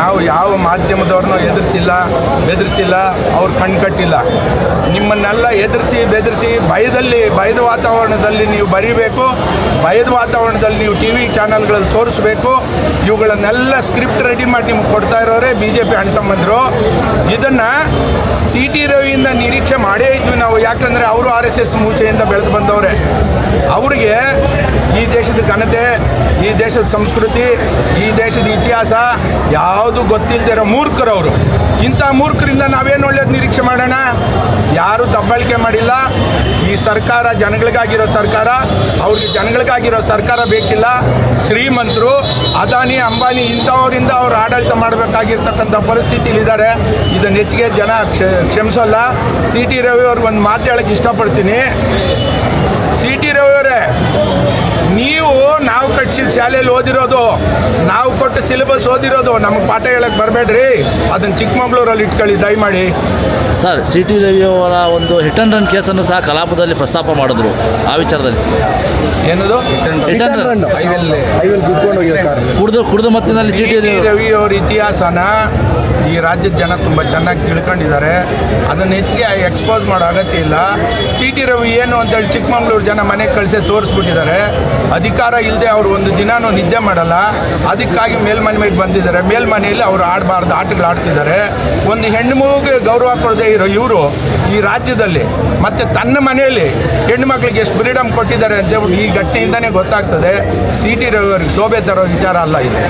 ನಾವು ಯಾವ ಮಾಧ್ಯಮದವ್ರನ್ನೂ ಎದುರಿಸಿಲ್ಲ, ಬೆದರಿಸಿಲ್ಲ, ಅವ್ರು ಕಣ್ಕಟ್ಟಿಲ್ಲ ನಿಮ್ಮನ್ನೆಲ್ಲ ಎದುರಿಸಿ, ಬೆದರಿಸಿ ಭಯದಲ್ಲಿ, ಭಯದ ವಾತಾವರಣದಲ್ಲಿ ನೀವು ಬರೀಬೇಕು, ಭಯದ ವಾತಾವರಣದಲ್ಲಿ ನೀವು ಟಿ ವಿ ಚಾನಲ್ಗಳಲ್ಲಿ ತೋರಿಸ್ಬೇಕು. ಇವುಗಳನ್ನೆಲ್ಲ ಸ್ಕ್ರಿಪ್ಟ್ ರೆಡಿ ಮಾಡಿ ನಿಮ್ಗೆ ಕೊಡ್ತಾ ಇರೋರೇ ಬಿ ಜೆ ಪಿ ಅಣ್ತಮ್ಮಂದರು ಇದನ್ನು ಸಿ ಟಿ ರವಿಯಿಂದ ನಿರೀಕ್ಷೆ ಮಾಡೇ ಇದ್ವಿ ನಾವು. ಯಾಕಂದರೆ ಅವರು ಆರ್ ಎಸ್ ಎಸ್ ಮೂಸೆಯಿಂದ ಬೆಳೆದು ಬಂದವರೇ. ಅವರಿಗೆ ಈ ದೇಶದ ಘನತೆ, ಈ ದೇಶದ ಸಂಸ್ಕೃತಿ, ಈ ದೇಶದ ಇತಿಹಾಸ ಯಾವುದು ಗೊತ್ತಿಲ್ಲದಿರೋ ಮೂರ್ಖರು ಅವರು ಇಂಥ ಮೂರ್ಖರಿಂದ ನಾವೇನು ಒಳ್ಳೇದು ನಿರೀಕ್ಷೆ ಮಾಡೋಣ? ಯಾರು ದಬ್ಬಾಳಿಕೆ ಮಾಡಿಲ್ಲ. ಈ ಸರ್ಕಾರ ಜನಗಳಿಗಾಗಿರೋ ಸರ್ಕಾರ, ಅವ್ರಿಗೆ ಜನಗಳಿಗಾಗಿರೋ ಸರ್ಕಾರ ಬೇಕಿಲ್ಲ. ಶ್ರೀಮಂತರು, ಅದಾನಿ, ಅಂಬಾನಿ ಇಂಥವರಿಂದ ಅವರು ಆಡಳಿತ ಮಾಡಬೇಕಾಗಿರ್ತಕ್ಕಂಥ ಪರಿಸ್ಥಿತಿಲಿದ್ದಾರೆ. ಇದನ್ನು ಹೆಚ್ಚಿಗೆ ಜನ ಕ್ಷ, ಕ್ಷಮಿಸೋಲ್ಲ. ಸಿ ಟಿ ರವಿ ಅವ್ರಿಗೆ ಒಂದು ಮಾತು ಹೇಳಕ್ಕೆ ಇಷ್ಟಪಡ್ತೀನಿ. ಸಿ ಟಿ ರವಿ ಅವರೇ ನೀವು ನಾವು ಕಟ್ಟಿಸಿದ ಶಾಲೆಯಲ್ಲಿ ಓದಿರೋದು ನಾವು ಕೊಟ್ಟ ಸಿಲೆಬಸ್ ಓದಿರೋದು ನಮಗೆ ಪಾಠ ಹೇಳಕ್ಕೆ ಬರಬೇಡ್ರಿ. ಅದನ್ನ ಚಿಕ್ಕಮಗಳೂರಲ್ಲಿ ಇಟ್ಕೊಳ್ಳಿ ದಯಮಾಡಿ. ಸರ್ ಸಿ ಟಿ ರವಿ ಅವರ ಒಂದು ಹಿಟ್ ಅಂಡ್ ರನ್ ಕೇಸನ್ನು ಸಹ ಕಲಾಪದಲ್ಲಿ ಪ್ರಸ್ತಾಪ ಮಾಡಿದ್ರು ಆ ವಿಚಾರದಲ್ಲಿ. ಏನದು? ಹಿಟ್ ಅಂಡ್ ರನ್ ಕುಡಿದು ಕುಡಿದು ಮತ್ತಿನಲ್ಲಿ ಸಿ ಟಿ ರವಿ ಅವ್ರ ಇತಿಹಾಸನ ಈ ರಾಜ್ಯದ ಜನ ತುಂಬ ಚೆನ್ನಾಗಿ ತಿಳ್ಕೊಂಡಿದ್ದಾರೆ. ಅದನ್ನು ಹೆಚ್ಚಿಗೆ ಎಕ್ಸ್ಪೋಸ್ ಮಾಡೋ ಅಗತ್ಯ ಇಲ್ಲ. ಸಿ ಟಿ ರವಿ ಏನು ಅಂತೇಳಿ ಚಿಕ್ಕಮಗಳೂರು ಜನ ಮನೆಗೆ ಕಳಿಸಿ ತೋರಿಸ್ಬಿಟ್ಟಿದ್ದಾರೆ. ಅಧಿಕಾರ ಇಲ್ಲದೆ ಅವರು ಒಂದು ದಿನಾನೂ ನಿದ್ದೆ ಮಾಡಲ್ಲ. ಅದಕ್ಕಾಗಿ ಮೇಲ್ಮನೆಗೆ ಬಂದಿದ್ದಾರೆ. ಮೇಲ್ಮನೆಯಲ್ಲಿ ಅವರು ಆಡಬಾರ್ದು, ಆಟಗಳು ಆಡ್ತಿದ್ದಾರೆ. ಒಂದು ಹೆಣ್ಣು ಮಗುಗೆ ಗೌರವ ಕೊಡದೆ ಇರೋ ಇವರು ಈ ರಾಜ್ಯದಲ್ಲಿ, ಮತ್ತು ತನ್ನ ಮನೆಯಲ್ಲಿ ಹೆಣ್ಣು ಮಕ್ಕಳಿಗೆ ಎಷ್ಟು ಫ್ರೀಡಮ್ ಕೊಟ್ಟಿದ್ದಾರೆ ಅಂತ ಈ ಘಟನೆಯಿಂದನೇ ಗೊತ್ತಾಗ್ತದೆ. ಸಿ ಟಿ ರವಿ ಅವ್ರಿಗೆ ಶೋಭೆ ತರೋ ವಿಚಾರ ಅಲ್ಲ ಇದು.